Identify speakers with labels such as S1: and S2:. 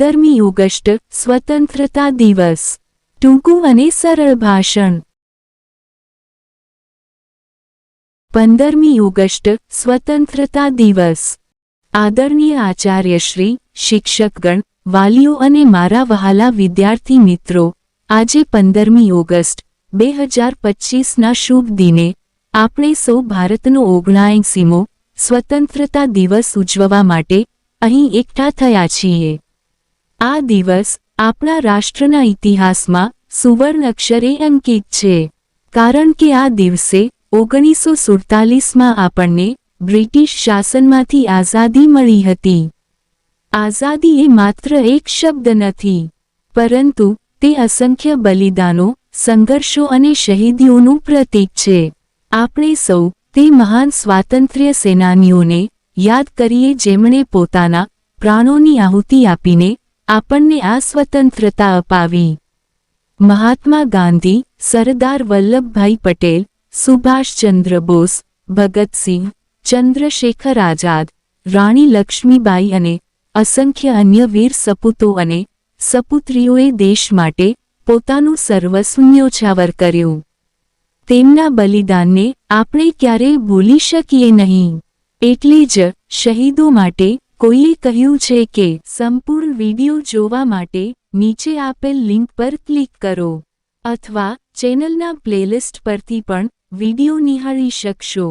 S1: પંદરમી ઓગસ્ટ સ્વતંત્રતા દિવસ. ટૂંકું અને સરળ ભાષણ. પંદરમી ઓગસ્ટ સ્વતંત્રતા દિવસ. આદરણીય આચાર્યશ્રી શિક્ષકગણ, વાલીઓ અને મારા વહાલા વિદ્યાર્થી મિત્રો, આજે પંદરમી ઓગસ્ટ બે હજાર પચીસના શુભ દિને, આપણે સૌ ભારતનો ઓગણાએંસીમો સ્વતંત્રતા દિવસ ઉજવવા માટે અહીં એકઠા થયા છીએ. આ દિવસ આપણા રાષ્ટ્રના ઇતિહાસમાં સુવર્ણ અક્ષરે અંકિત છે. કારણ કે આ દિવસે ઓગણીસો સુડતાલીસમાં આપણને બ્રિટિશ શાસનમાંથી આઝાદી મળી હતી. આઝાદી એ માત્ર એક શબ્દ નથી, પરંતુ તે અસંખ્ય બલિદાનો, સંઘર્ષો અને શહીદીઓનું પ્રતીક છે. આપણે સૌ તે મહાન સ્વાતંત્ર્ય સેનાનીઓને યાદ કરીએ જેમણે પોતાના પ્રાણોની આહુતિ આપીને આપણને આ સ્વતંત્રતા અપાવી. મહાત્મા ગાંધી, સરદાર વલ્લભભાઈ પટેલ, સુભાષચંદ્ર બોઝ, ભગતસિંહ, ચંદ્રશેખર આઝાદ, રાણી લક્ષ્મીબાઈ અને અસંખ્ય અન્ય વીર સપૂતો અને સપુત્રીઓએ દેશ માટે પોતાનું સર્વસ્વ ન્યોછાવર કર્યું. તેમના બલિદાનને આપણે ક્યારેય ભૂલી શકીએ નહીં. એટલે જ શહીદો માટે કોઈએ કહ્યું છે કે સંપૂર્ણ વીડિયો જોવા માટે નીચે આપેલ લિંક પર ક્લિક કરો અથવા ચેનલના પ્લેલિસ્ટ પરથી પણ વીડિયો નિહાળી શકશો.